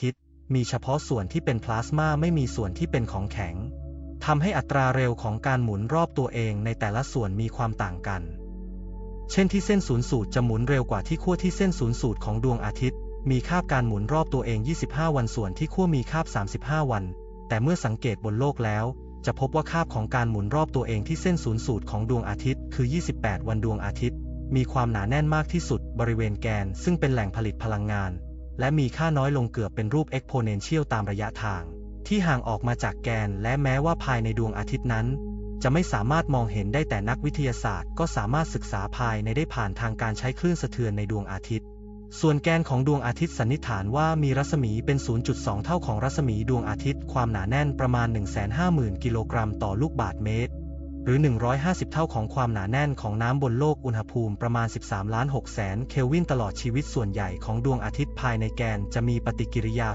ทิตย์มีเฉพาะส่วนที่เป็นพลาสมาไม่มีส่วนที่เป็นของแข็งทำให้อัตราเร็วของการหมุนรอบตัวเองในแต่ละส่วนมีความต่างกัน เช่นที่เส้นศูนย์สูตรจะหมุนเร็วกว่าที่ขั้วที่เส้นศูนย์สูตรของดวงอาทิตย์ มีคาบการหมุนรอบตัวเอง 25 วันส่วนที่ขั้วมีคาบ 35 วัน แต่เมื่อสังเกตบนโลกแล้ว จะพบว่าคาบของการหมุนรอบตัวเองที่เส้นศูนย์สูตรของดวงอาทิตย์ คือ 28 วันดวงอาทิตย์ มีความหนาแน่นมากที่สุดบริเวณแกน ซึ่งเป็นแหล่งผลิตพลังงาน และมีค่าน้อยลงเกือบเป็นรูป exponential ตามระยะทาง ที่ห่างออกมาจากแกนและแม้ว่าภายในดวงอาทิตย์นั้น จะไม่สามารถมองเห็นได้แต่นักวิทยาศาสตร์ ก็สามารถศึกษาภายในได้ผ่านทางการใช้คลื่นสะเทือนในดวงอาทิตย์ ส่วนแกนของดวงอาทิตย์สันนิษฐานว่ามีรัศมีเป็น 0.2 เท่าของรัศมีดวงอาทิตย์ ความหนาแน่นประมาณ 150,000 กิโลกรัมต่อลูกบาศก์เมตร หรือ 150 เท่าของความหนาแน่นของน้ำบนโลกอุณหภูมิประมาณ 13 ล้าน6แสนเคลวินตลอดชีวิตส่วนใหญ่ของดวงอาทิตย์ภายในแกนจะมีปฏิกิริยา